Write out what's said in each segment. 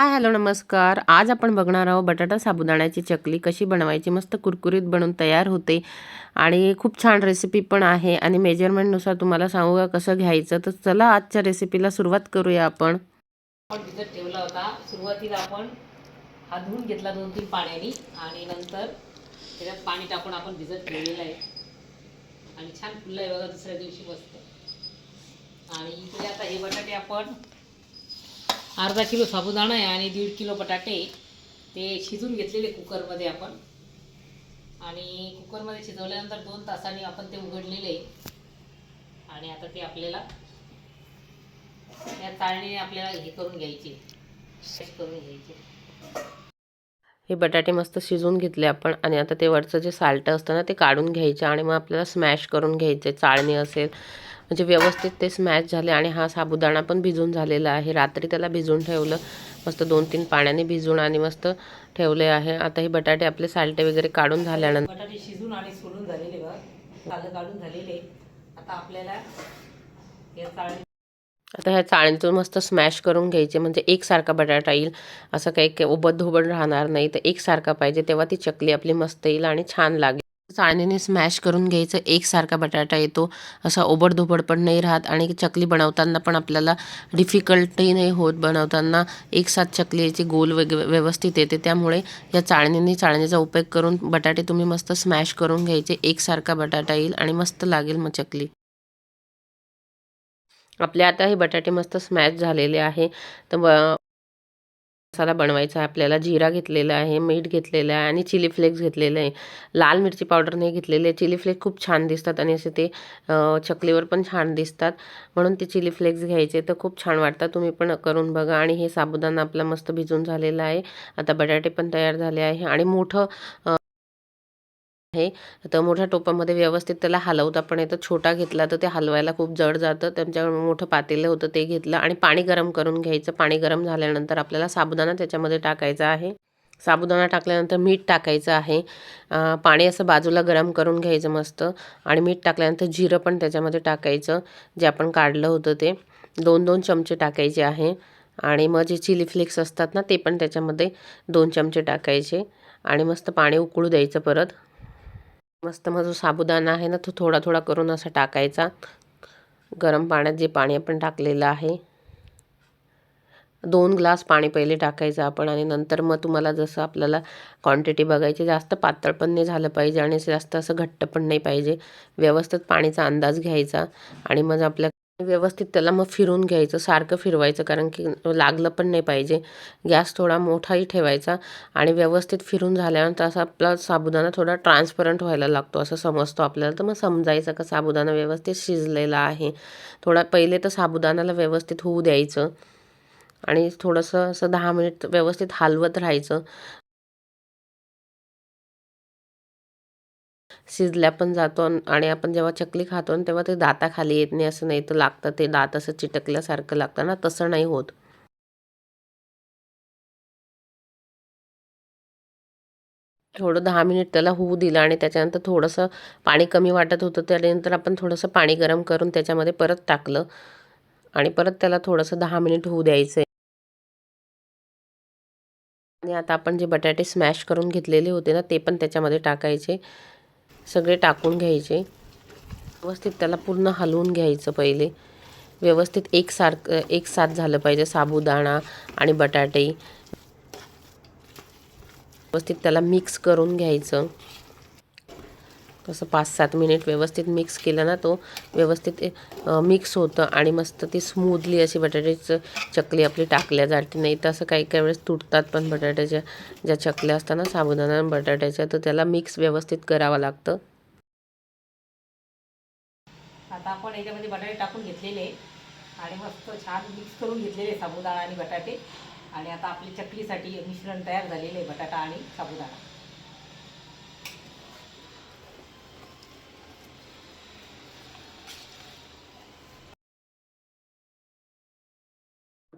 Hi hello नमस्कार. आज आपण बघणार आहोत बटाटा साबुदाण्याची चकली कशी बनवायची मस्त कुरकुरीत बनून तयार होते. आणि खूप छान रेसिपी पण आहे. आणि मेजरमेंटनुसार तुम्हाला सांगू का कसं घ्यायचं? तर चला आजच्या रेसिपीला सुरुवात करूया आपण. भिजत ठेवला होता. सुरुवातीला आपण हा धुवून घेतला दोन तीन पाण्याने. आणि नंतर त्याच्यात पाणी टाकून आपण भिजत ठेवलेलं आहे. आणि छान फुललं आहे बघा दुसऱ्या दिवशी मस्त. आणि इकडे आता हे बटाटे आपण अर्धा किलो साबुदाणा आहे आणि दीड किलो बटाटे ते शिजून घेतलेले कुकरमध्ये आपण. आणि कुकरमध्ये शिजवल्यानंतर दोन तासांनी आपण ते उघडलेले आणि आता ते आपल्याला या चाळणीने आपल्याला हे करून घ्यायचे करून घ्यायचे हे बटाटे मस्त शिजवून घेतले आपण आणि आता ते वरचं जे साल्ट असतं ना ते काढून घ्यायचे आणि मग आपल्याला स्मॅश करून घ्यायचे. चाळणी असेल म्हणजे व्यवस्थित ते स्मॅश झाले आणि हा साबुदाणा पण भिजून झालेला आहे. रात्री त्याला भिजून ठेवलं. मस्त दोन तीन पाण्याने भिजून आणि मस्त ठेवले आहे. आता हे बटाटे आपले साल्टे वगैरे काढून झाल्यानंतर बटाटे शिजून आणि सोडून झालेले काढून झालेले. आता आपल्याला आता ह्या चाळणीतून मस्त स्मॅश करून घ्यायचे. म्हणजे एकसारखा बटाटा येईल. असं काही काही उबद धोबड राहणार नाही. तर एकसारखा पाहिजे. तेव्हा ती चकली आपली मस्त येईल आणि छान लागेल. चाळणीने स्मॅश करून घ्यायचं. एकसारखा बटाटा येतो. असा ओबडधोबड पण नाही राहत आणि चकली बनवताना पण आपल्याला डिफिकल्टही नाही होत बनवताना. एक साथ चकलीची गोल वेग व्यवस्थित येते. त्यामुळे या चाळणीने चाळणीचा उपयोग करून बटाटे तुम्ही मस्त स्मॅश करून घ्यायचे. एकसारखा बटाटा येईल आणि मस्त लागेल मग चकली. आपले आता हे बटाटे मस्त स्मॅश झालेले आहे. तर मसाला बनवायचा आहे. आपल्याला जिरा घेतलेला आहे मीठ घेतलेलं आहे आणि चिली फ्लेक्स घेतलेलं आहे. लाल मिरची पावडर नाही घेतलेली आहे. चिली फ्लेक्स खूप छान दिसतात आणि असे ते चकलीवर पण छान दिसतात. म्हणून ते चिली फ्लेक्स घ्यायचे तर खूप छान वाटतात. तुम्ही पण करून बघा आणि हे साबुदाणा आपला मस्त भिजून झालेला आहे. आता बटाटे पण तयार झाले आहे आणि मोठं आहे. तर मोठ्या टोपामध्ये व्यवस्थित त्याला हलवता पण येतं छोटा घेतला तर ते हलवायला खूप जड जातं. त्यांच्याकडे मोठं पातेलं होतं ते घेतलं आणि पाणी गरम करून घ्यायचं. पाणी गरम झाल्यानंतर आपल्याला साबुदाणा त्याच्यामध्ये टाकायचा आहे. साबुदाणा टाकल्यानंतर मीठ टाकायचं आहे. पाणी असं बाजूला गरम करून घ्यायचं मस्त. आणि मीठ टाकल्यानंतर जिरं पण त्याच्यामध्ये टाकायचं. जे आपण काढलं होतं ते. दोन दोन चमचे टाकायचे आहे. आणि मग जे चिली फ्लेक्स असतात ना ते पण त्याच्यामध्ये दोन चमचे टाकायचे. आणि मस्त पाणी उकळू द्यायचं परत. मस्त माझा साबुदाणा आहे ना तो थोडा थोडा करून असा टाकायचा. गरम पाण्यात जे पाणी आपण टाकलेलं आहे. दोन ग्लास पाणी पहिले टाकायचं आपण आणि नंतर मग तुम्हाला जसं आपल्याला क्वांटिटी बघायची जास्त पातळ पण नाही झालं पाहिजे आणि जास्त असं घट्ट पण नाही पाहिजे. व्यवस्थित पाणीचा अंदाज घ्यायचा आणि मग आपल्या व्यवस्थित त्याला मग फिरून घ्यायचं सारखं फिरवायचं कारण की लागलं पण नाही पाहिजे. गॅस थोडा मोठाही ठेवायचा आणि व्यवस्थित फिरून झाल्यानंतर असा आपला साबुदाणा थोडा ट्रान्सपरंट व्हायला लागतो असं समजतो आपल्याला. तर मग समजायचं का साबुदाणा व्यवस्थित शिजलेला आहे? थोडा पहिले तर साबुदाणाला व्यवस्थित होऊ द्यायचं आणि थोडंसं असं दहा मिनिट व्यवस्थित हलवत राहायचं. शिजल्या पण जातो आणि आपण जेव्हा चकली खातो तेव्हा ते दाताखाली येत नाही असं नाही तर लागतं. ते दात असं चिटकल्यासारखं लागतं ना तसं नाही होत. थोडं दहा मिनिट त्याला होऊ दिलं आणि त्याच्यानंतर थोडंसं पाणी कमी वाटत होतं त्यानंतर आपण थोडंसं पाणी गरम करून त्याच्यामध्ये परत टाकलं. आणि परत त्याला थोडंसं दहा मिनिट होऊ द्यायचं आणि आता आपण जे बटाटे स्मॅश करून घेतलेले होते ना ते पण त्याच्यामध्ये टाकायचे. सगळे टाकून घ्यायचे. व्यवस्थित त्याला पूर्ण हलवून घ्यायचं पहिले. व्यवस्थित एकसारखं एक साथ झालं पाहिजे. साबुदाणा आणि बटाटे. व्यवस्थित त्याला मिक्स करून घ्यायचं. तसं पाच सात मिनिट व्यवस्थित मिक्स केलं ना तो व्यवस्थित मिक्स होतं आणि मस्त ती स्मूथली अशी बटाट्याची चकली आपली टाकल्या जाते. नाही तर असं काही काही वेळेस तुटतात पण बटाट्याच्या ज्या चकल्या असतात ना साबुदाणा बटाट्याच्या तर त्याला मिक्स व्यवस्थित करावं लागतं. आता आपण याच्यामध्ये बटाटे टाकून घेतलेले आणि मस्त छान मिक्स करून घेतलेले साबुदाणा आणि बटाटे. आणि आता आपली चकलीसाठी मिश्रण तयार झालेलं आहे बटाटा आणि साबुदाणा.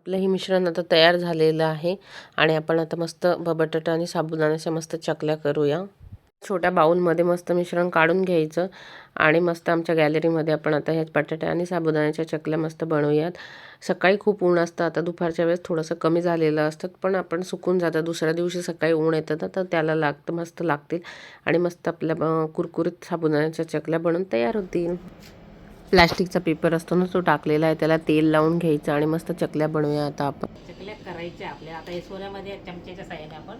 आपलं हे मिश्रण आता तयार झालेलं आहे. आणि आपण आता मस्त बटाटा आणि साबुदाण्याच्या मस्त चकल्या करूया. छोट्या बाऊलमध्ये मस्त मिश्रण काढून घ्यायचं. आणि मस्त आमच्या गॅलरीमध्ये आपण आता ह्या बटाट्या आणि साबुदाण्याच्या चकल्या मस्त बनवूयात. सकाळी खूप ऊन असतं आता दुपारच्या वेळेस थोडंसं कमी झालेलं असतं पण आपण सुकून जातं. दुसऱ्या दिवशी सकाळी ऊन येतं ना तर त्याला लागतं मस्त लागतील. आणि मस्त आपल्या कुरकुरीत साबुदाण्याच्या चकल्या बनवून तयार होतील. प्लॅस्टिकचा पेपर असतो ना तो टाकलेला आहे. त्याला तेल लावून घ्यायचं आणि मस्त चकल्या बनवूया आता आपण. चकल्या करायच्या आपल्या. आता हे सोन्यामध्ये चमच्याच्या साह्याने आपण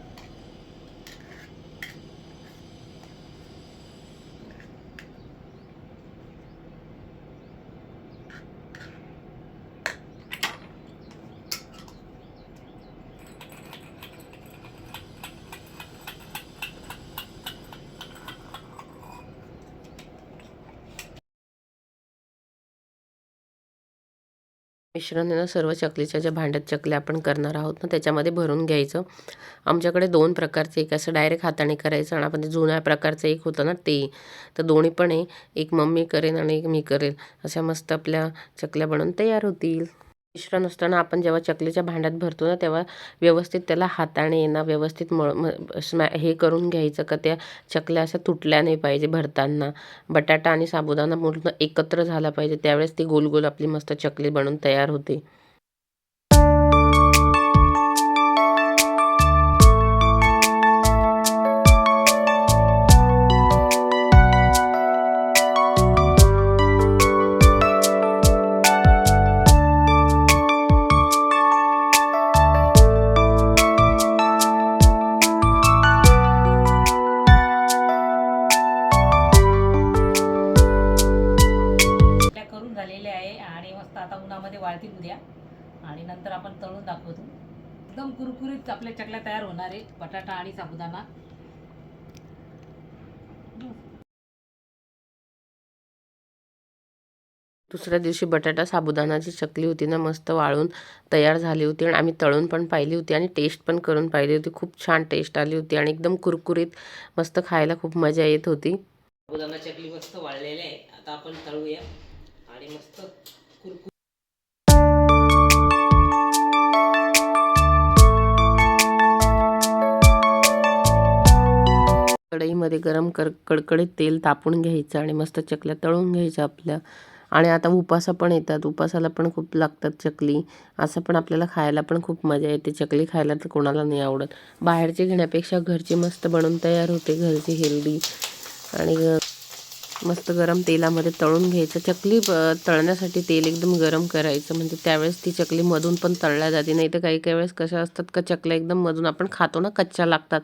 मिश्रण आहे ना सर्व चकलीच्या ज्या भांड्यात चकल्या आपण करणार आहोत ना त्याच्यामध्ये भरून घ्यायचं. आमच्याकडे दोन प्रकारचे एक असं डायरेक्ट हाताने करायचं आणि आपण जुन्या प्रकारचं एक होतं ना ते. तर दोन्ही पण आहे. एक मम्मी करेन आणि एक मी करेन अशा मस्त आपल्या चकल्या बनवून तयार होतील. मिश्रण असताना आपण जेव्हा चकलीच्या भांड्यात भरतो ना तेव्हा व्यवस्थित त्याला हाताने येणं व्यवस्थित मळ म- स्मॅ हे करून घ्यायचं का त्या चकल्या अशा तुटल्या नाही पाहिजे भरताना. बटाटा आणि साबुदाणा पूर्ण एकत्र झाला पाहिजे त्यावेळेस ती गोल गोल आपली मस्त चकली बनून तयार होते. नंतर आपण तळून दाखवतो. एकदम कुरकुरीत आपल्या चकल्या तयार होणार आहे बटाटा आणि साबुदाणा. दुसऱ्या दिवशी बटाटा साबुदाणाची चकली होती ना मस्त वाळून तयार झाली होती आणि आम्ही तळून पण पाहिली होती आणि टेस्ट पण करून पाहिली होती. खूप छान टेस्ट आली होती आणि एकदम कुरकुरीत मस्त खायला खूप मजा येत होती. साबुदाणा चकली मस्त वाळलेले आहे आता आपण तळूया आणि मस्त कुरकुर कढईमध्ये गरम कर कडकडीत तेल तापून घ्यायचं आणि मस्त चकल्या तळून घ्यायच्या आपल्या. आणि आता उपासा पण येतात. उपासाला पण खूप लागतात चकली. असं पण आपल्याला खायला पण खूप मजा येते. चकली खायला तर कोणाला नाही आवडत. बाहेरची घेण्यापेक्षा घरची मस्त बनवून तयार होते. घरची हेल्दी. आणि मस्त गरम तेलामध्ये तळून घ्यायचं. चकली ब- तळण्यासाठी तेल एकदम गरम करायचं. म्हणजे त्यावेळेस ती चकली मधून पण तळल्या जाते. नाही तर काही काही वेळेस कशा असतात का चकल्या एकदम मधून आपण खातो ना कच्च्या लागतात.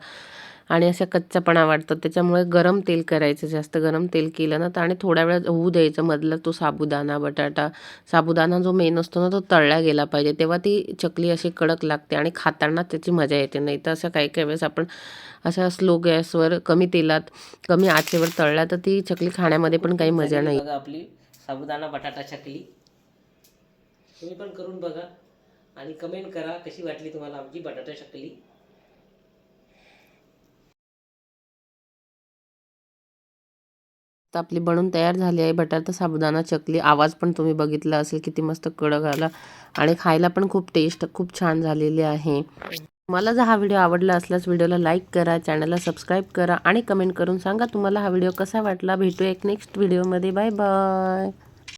आणि अशा कच्चापणा वाटतात त्याच्यामुळे गरम तेल करायचं जास्त गरम तेल केलं ना तर आणि थोड्या वेळात होऊ द्यायचं. मधला तो साबुदाणा बटाटा. साबुदाणा जो मेन असतो ना तो तळला गेला पाहिजे. तेव्हा ती चकली अशी कडक लागते आणि खाताना त्याची मजा येते. नाही तर असं काही काही वेळेस आपण अशा स्लो गॅसवर कमी तेलात कमी आचेवर तळला तर ती चकली खाण्यामध्ये पण काही मजा नाही. आपली साबुदाणा बटाटा चकली. तुम्ही पण करून बघा आणि कमेंट करा कशी वाटली तुम्हाला आमची बटाटा चकली. तर आपली बनून तयार झाली आहे. बटाटा साबुदाणा चकली आवाज पण तुम्ही बघितला असेल किती मस्त कडक आला. आणि खायला पण खूप टेस्ट खूप छान झालेली आहे. मला जर हा व्हिडिओ आवडला असल्यास व्हिडिओला लाईक करा चॅनलला सबस्क्राईब करा आणि कमेंट करून सांगा तुम्हाला हा व्हिडिओ कसा वाटला. भेटूया एक नेक्स्ट व्हिडिओमध्ये बाय बाय